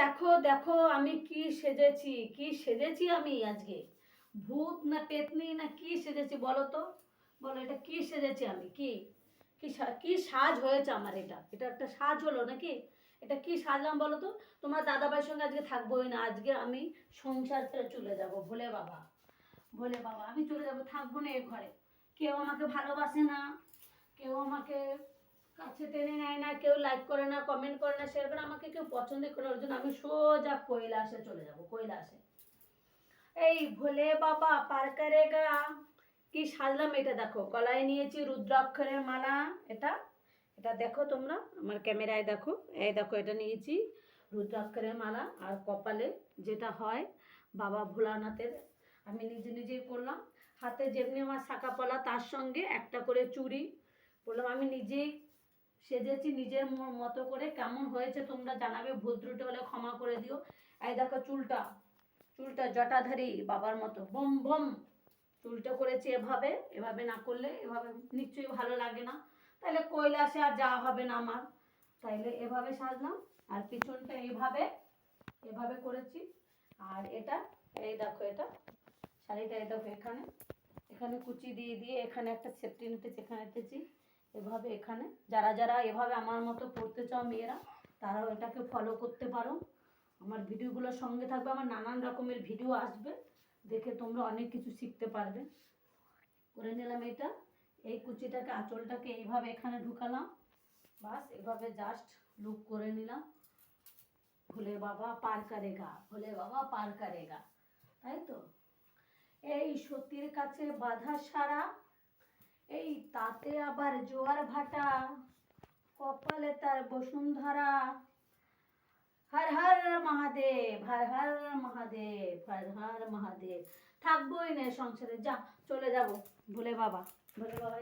দেখো দেখো আমি কি সেজেছি কি সেজেছি আমি আজকে? ভূত না পেতনি না কি সেজেছি বলো তো? বলো, এটা কি সেজেছি আমি? কি? কি সাজ হয়েছে আমার এটা? এটা একটা সাজ হলো নাকি? এটা কি সাজলাম বলো তো? তোমার দাদাভাইয়ের সঙ্গে আজকে থাকবোই না, আজকে আমি সংসার ছেড়ে চলে যাব। ভোলে বাবা ভোলে বাবা, আমি চলে যাব, থাকব না এ ঘরে। কেউ আমাকে ভালোবাসে না। কাছে টেনে নেয় না, কেউ লাইক করে না কমেন্ট করে না শেয়ার করে আমাকে কেউ পছন্দ করে ওর জন্য আমি সোজা কৈলাসে চলে যাব, কৈলাসে। এই ভোলে বাবা, পার করেগা। কি সাজলাম এটা দেখো, গলায় নিয়েছি রুদ্রাক্ষরের মালা, এটা? এটা দেখো তোমরা, আমার ক্যামেরায় দেখো, এই দেখো এটা নিয়েছি রুদ্রাক্ষরের মালা, আর কপালে যেটা হয়, বাবা ভোলানাথের, আমি নিজে নিজেই করলাম হাতে যেমনি আমার শাঁকা পলা, তার সঙ্গে একটা করে চুড়ি বললাম আমি নিজেই সেজেছি নিজের মতো করে। কেমন হয়েছে তোমরা জানাবে, ভুল ত্রুটি হলে ক্ষমা করে দিও। এই দেখো চুলটা চুলটা জটাধারী বাবার মতো। বম বম। চুলটা করেছি এভাবে এভাবে না করলে এভাবে নিশ্চয়ই ভালো লাগে না। তাহলে কৈলাসে আর যাওয়া হবে না আমার। তাইলে এভাবে সাজলাম, আর পিছনটা এইভাবে, এভাবে করেছি। আর এটা, এই দেখো এটা, শাড়িটা এই দেখো এখানে। এখানে কুচি দিয়ে দিয়ে এখানে একটা সেফটি নিতেছি, এখানে নিতেছি। এভাবে এখানে। যারা যারা এভাবে আমার মতো পড়তে চাও মেয়েরা, তারাও এটাকে ফলো করতে পারো। আমার ভিডিওগুলোর সঙ্গে থাকবে, আমার নানান রকমের ভিডিও আসবে। দেখে তোমরা অনেক কিছু শিখতে পারবে। করে নিলাম এটা। এই কুচিটাকে, আঁচলটাকে এইভাবে এখানে ঢুকালাম। বাস, এভাবে জাস্ট লুক করে নিলাম। ভোলে বাবা পার করেগা, ভোলে বাবা পার করেগা। তাই তো? এই সতীর কাছে বাধা সারা তাতে আবার জোয়ার ভাটা, কপালে তার বসুন্ধরা। হর হর মহাদেব, হর হর মহাদেব, হর হর মহাদেব। থাকবোই না সংসারে, যা, চলে যাব। ভোলে বাবা ভোলে বাবা